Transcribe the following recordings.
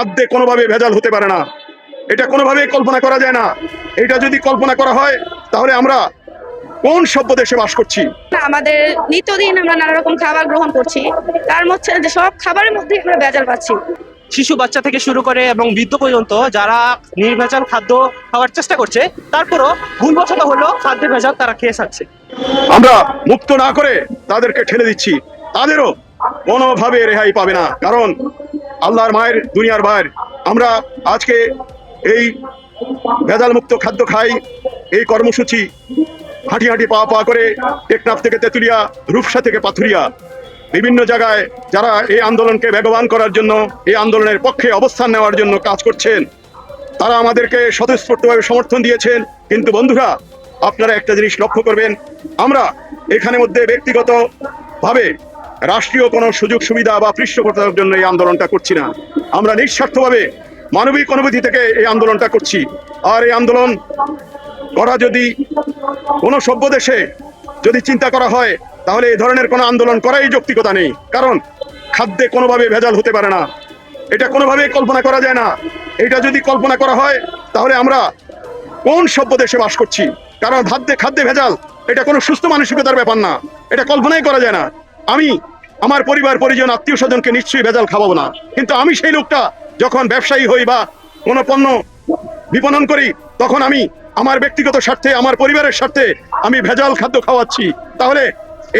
খাদ্যে কোনোভাবে ভেজাল হতে পারে না। এটা কোনোভাবেই কল্পনা করা যায় না। এটা যদি কল্পনা করা হয় তাহলে আমরা কোন সভ্য দেশে বাস করছি? আমাদের নিত্যদিন আমরা নানা রকম খাবার গ্রহণ করছি। তার মধ্যে যে সব খাবারের মধ্যে আমরা ভেজাল পাচ্ছি। শিশু বাচ্চা থেকে শুরু করে এবং বৃদ্ধ পর্যন্ত যারা নির্ভেজাল খাদ্য খাওয়ার চেষ্টা করছে তারপরও ভুলবশত হলো খাদ্যে ভেজাল তারা খেয়ে থাকছে আমরা মুক্ত না করে তাদেরকে ঠেলে দিচ্ছি। তাদেরও কোনোভাবে রেহাই পাবে না। কারণ আল্লাহর মায়ের, দুনিয়ার মায়ের। আমরা আজকে এই ভেজাল মুক্ত খাদ্য খাই, এই কর্মসূচি হাঁটি হাঁটি পা পা করে টেকনাফ থেকে তেঁতুলিয়া, রূপসা থেকে পাথুরিয়া। বিভিন্ন জায়গায় যারা এই আন্দোলনকে বেগবান করার জন্য, এই আন্দোলনের পক্ষে অবস্থান নেওয়ার জন্য কাজ করছেন, তারা আমাদেরকে স্বতঃস্ফূর্তভাবে সমর্থন দিয়েছেন। কিন্তু বন্ধুরা, আপনারা একটা জিনিস লক্ষ্য করবেন, আমরা এখানে মধ্যে ব্যক্তিগত ভাবে রাষ্ট্রীয় কোনো সুযোগ সুবিধা বা পৃষ্ঠপোষকতার জন্য এই আন্দোলনটা করছি না। আমরা নিঃস্বার্থভাবে মানবিক অনুভূতি থেকে এই আন্দোলনটা করছি। আর এই আন্দোলন করা যদি কোনো সভ্য দেশে যদি চিন্তা করা হয়, তাহলে এই ধরনের কোনো আন্দোলন করাই যৌক্তিকতা নেই। কারণ খাদ্যে কোনোভাবে ভেজাল হতে পারে না। এটা কোনোভাবেই কল্পনা করা যায় না। এটা যদি কল্পনা করা হয়, তাহলে আমরা কোন সভ্য দেশে বাস করছি? কারণ খাদ্যে খাদ্যে ভেজাল, এটা কোনো সুস্থ মানসিকতার ব্যাপার না। এটা কল্পনাই করা যায় না। আমি আমার পরিবার, পরিজন, আত্মীয় স্বজনকে নিশ্চয়ই ভেজাল খাওয়াবো না। কিন্তু আমি সেই লোকটা যখন ব্যবসায়ী হই বা কোনো পণ্য বিপণন করি, তখন আমি আমার ব্যক্তিগত স্বার্থে, আমার পরিবারের স্বার্থে আমি ভেজাল খাদ্য খাওয়াচ্ছি। তাহলে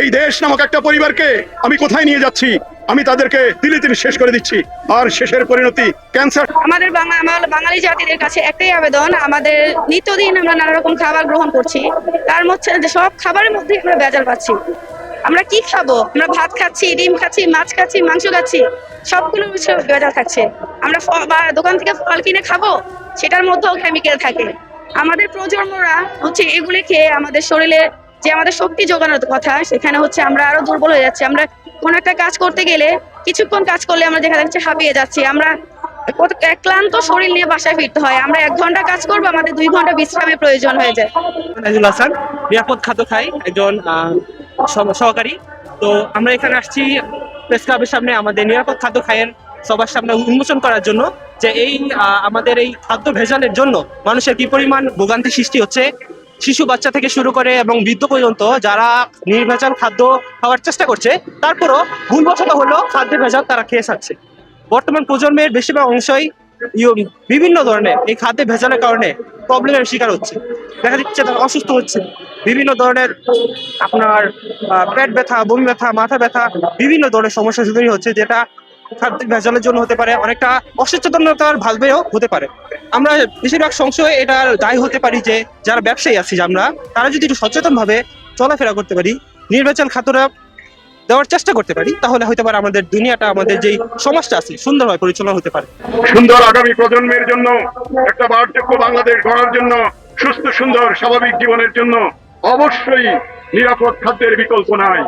এই দেশ নামক একটা পরিবারকে আমি কোথায় নিয়ে যাচ্ছি? আমি তাদেরকে তিলে তিলে শেষ করে দিচ্ছি। আর শেষের পরিণতি ক্যান্সার। আমাদের বাঙালি জাতিদের কাছে একটাই আবেদন, আমাদের নিত্যদিন আমরা নানা রকম খাবার গ্রহণ করছি। তার মধ্যে, সব খাবারের মধ্যে আমরা ভেজাল পাচ্ছি। আমরা কি খাব? আমরা ভাত খাচ্ছি, ডিম খাচ্ছি, মাছ খাচ্ছি, মাংস খাচ্ছি, সবগুলো ভেজাল থাকছে। আমরা দোকান থেকে ফল কিনে খাব? সেটার মধ্যেও কেমিক্যাল থাকে। আমাদের প্রজন্মরা হচ্ছে এগুলি খেয়ে আমাদের শরীরে যে আমাদের শক্তি যোগানোর কথা, সেখানে হচ্ছে আমরা আরও দুর্বল হয়ে যাচ্ছি। আমরা কোনো একটা কাজ করতে গেলে কিছুক্ষণ কাজ করলে আমরা দেখা যাচ্ছে হাঁপিয়ে যাচ্ছি। আমরা ক্লান্ত শরীর নিয়ে বাসায় ফিরতে হয়। আমরা এক ঘণ্টা কাজ করব, আমাদের দুই ঘণ্টা বিশ্রামের প্রয়োজন হয়ে যায়। নিরাপদ খাদ্য খাই। একজন সহকারী। তো আমরা এখানে আসছি প্রেস ক্লাবের সামনে আমাদের নিরাপদ খাদ্য খাইয়ের সবার সামনে উন্মোচন করার জন্য যে এই আমাদের এই খাদ্য ভেজালের জন্য মানুষের কি পরিমাণ ভোগান্তি সৃষ্টি হচ্ছে। শিশু, বাচ্চা থেকে শুরু করে এবং বৃদ্ধ পর্যন্ত যারা নির্ভেজাল খাদ্য খাওয়ার চেষ্টা করছে, তারপরও ভুলবশত হলো খাদ্যে ভেজাল তারা খেয়ে থাকছে বর্তমান প্রজন্মের বেশিরভাগ অংশই বিভিন্ন ধরনের এই খাদ্যে ভেজালের কারণে প্রবলেমের শিকার হচ্ছে। দেখা যাচ্ছে তারা অসুস্থ হচ্ছে। বিভিন্ন ধরনের আপনার পেট ব্যথা, বমি ব্যথা, মাথা ব্যথা, বিভিন্ন ধরনের সমস্যা তৈরি হচ্ছে, যেটা খাদ্য ভেজালের জন্য হতে পারে, অনেকটা অসচেতনতার ভালবেও হতে পারে। আমরা বেশিরভাগ সংশয়ে এটার দায়ী হতে পারি যে, যারা ব্যবসায়ী আছি আমরা, তারা যদি একটু সচেতনভাবে চলাফেরা করতে পারি, নির্বাচন খাতরা দেওয়ার চেষ্টা করতে পারি, তাহলে হয়তো পারে আমাদের দুনিয়াটা, আমাদের যেই সমাজটা আছে, সুন্দরভাবে পরিচালনা হতে পারে। সুন্দর আগামী প্রজন্মের জন্য, একটা বারযোগ্য বাংলাদেশ গড়ার জন্য, সুস্থ, সুন্দর, স্বাভাবিক জীবনের জন্য অবশ্যই নিরাপদ খাদ্যের বিকল্প নাই।